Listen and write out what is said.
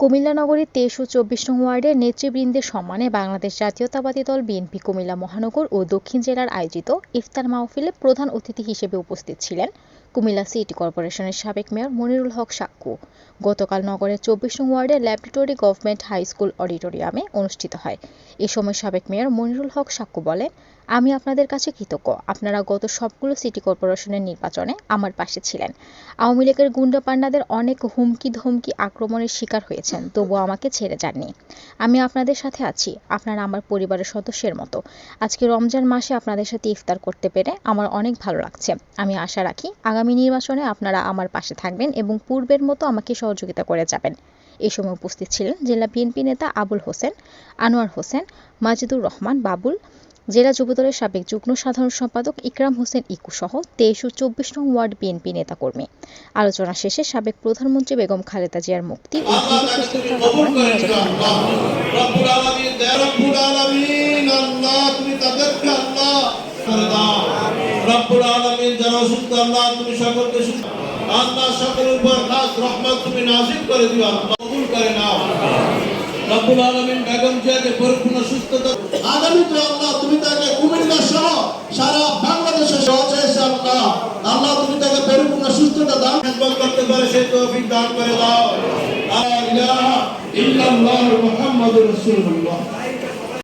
কুমিল্লা নগরীর তেইশ ও চব্বিশ নং ওয়ার্ডের নেতৃবৃন্দের সম্মানে বাংলাদেশ জাতীয়তাবাদী দল বিএনপি কুমিল্লা মহানগর ও দক্ষিণ জেলার আয়োজিত ইফতার মাহফিলে প্রধান অতিথি হিসেবে উপস্থিত ছিলেন কুমিল্লা সিটি কর্পোরেশনের সাবেক মেয়র মনিরুল হক সাক্কু। গতকাল নগরের চব্বিশ নং ওয়ার্ডের ল্যাবরেটরি গভর্নমেন্ট হাই স্কুল অডিটোরিয়ামে অনুষ্ঠিত হয়। এ সময় সাবেক মেয়র মনিরুল হক সাক্কু বলেন, আমি আপনাদের কাছে কৃতজ্ঞ। আপনারা গত সবগুলো সিটি কর্পোরেশনের নির্বাচনে আমার পাশে ছিলেন। আওয়ামী লীগের গুন্ডা পান্ডাদের অনেক হুমকি ধমকি আক্রমণের শিকার হয়েছেন তবুও আমাকে ছেড়ে যাননি। আমি আপনাদের সাথে আছি, আপনারা আমার পরিবারের সদস্যের মতো। আজকে রমজান মাসে আপনাদের সাথে ইফতার করতে পেরে আমার অনেক ভালো লাগছে। আমি আশা রাখি আগামী নির্বাচনে আপনারা আমার পাশে থাকবেন এবং পূর্বের মতো আমাকে সহযোগিতা করে যাবেন। এ সময় উপস্থিত ছিলেন জেলা বিএনপি নেতা আবুল হোসেন, আনোয়ার হোসেন, মাজিদুর রহমান, বাবুল জেলা যুবদলের সাবেক যুগ্ম সাধারণ সম্পাদক ইকরাম হোসেন ইকু সহ তেইশ ও চব্বিশ নং ওয়ার্ড বিএনপি নেতাকর্মী আলোচনা শেষে সাবেক প্রধানমন্ত্রী বেগম খালেদা জিয়ার মুক্তি ও সুস্থতা আগামীতে আল্লাহ তুমি তাকে কুমিল্লা সহ সারা বাংলাদেশে সহজে আল্লাহ আল্লাহ তুমি তাকে পরিপূর্ণ সুস্থতা দান খেদমত করতে পারে সে তৌফিক দান করে দাও। লা ইলাহা ইল্লাল্লাহ রাসূলুল্লাহ।